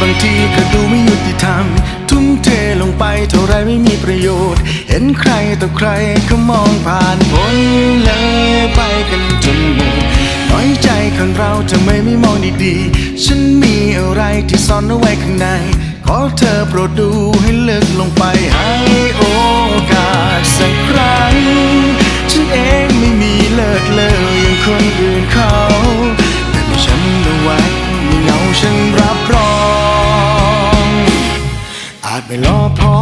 บางทีก็ดูไม่ยุติธรรม ทุ่มเทลงไปเท่าไรไม่มีประโยชน์ เห็นใครต่อใครเขามองผ่านพ้นเลยไปกันจนหมดน้อยใจของเราทำไมไม่มองดีๆ ฉันมีอะไรที่ซ่อนเอาไว้ข้างใน ขอเธอโปรดดูให้ลึกลงไปให้โอกาสสักครั้ง ฉันเองไม่มีเลิศเลยอย่างคนอื่นเขา แต่ไม่ฉันเอาไว้ไม่เหงาฉันรับาจไม่รอพอ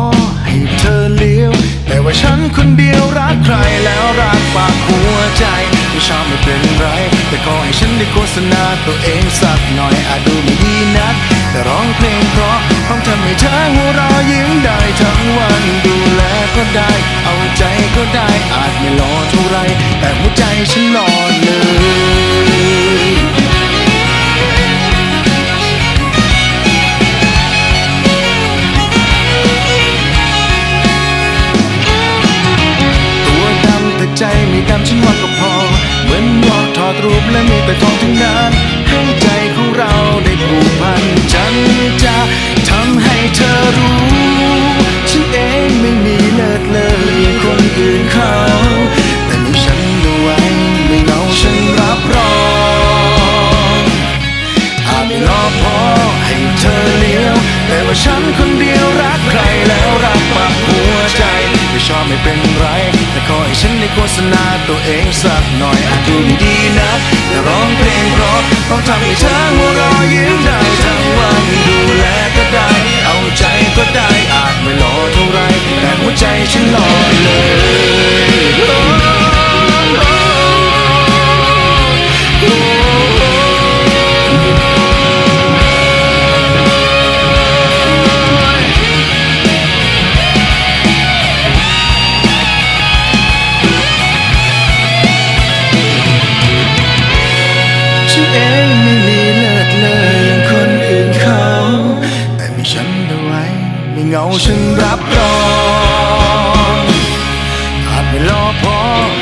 ให้เธอเลี้ยว แต่ว่าฉันคนเดียวรักใครแล้วรักปากหัวใจไม่ชอบไม่เป็นไร แต่ขอให้ฉันได้โฆษณาตัวเองสักหน่อยอาจดูไม่ดีนัก แต่ร้องเพลงเพราะพร้อมทำให้เธอหัวเราะยิ้มได้ทั้งวันดูแลก็ได้ เอาใจก็ได้อาจไม่รอเท่าไร แต่หัวใจฉันรอเลย ดรูปและมีแต่ทองทั้งนั้น ให้ใจของเราได้ผูกพัน ฉันจะทำให้เธอรู้ ฉันเองไม่มีเลิศเลยอย่างคนอื่นเขาแต่มีฉันเอาไว้ไม่เหงาฉันรับรองอาจไม่รอพอให้เธอเลี้ยว แต่ว่าฉันคนเดียวรักใครแล้ว ไม่ชอบไม่เป็นไร แต่ขอให้ฉันได้โฆษณาตัวเองสักหน่อยอาจดูไม่ดีนะแต่ร้องเพลงเพราะต้องทำให้เธอ ฉันรับรองอาจไม่รอพอ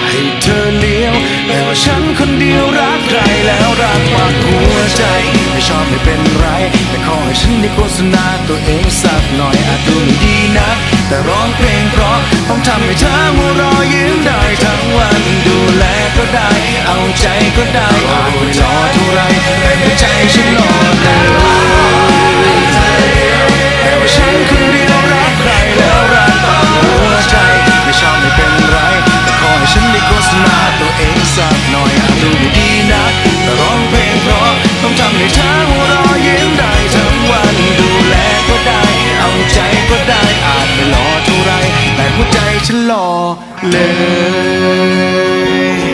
ให้เธอเลี้ยวแต่ว่าฉันคนเดียวรักใครแล้วรักปากหัวใจไม่ชอบไม่เป็นไร แต่ขอให้ฉันได้โฆษณาตัวเองสักหน่อยอาจดูไม่ดีนะแต่ร้องเพลงเพราะต้องทำให้เธอหัวราะยิ้มได้ทั้งวันดูแลก็ได้ เอาใจก็ได้อาจไม่รอเท่าไรแต่หัวใจฉันรอ ไม่ห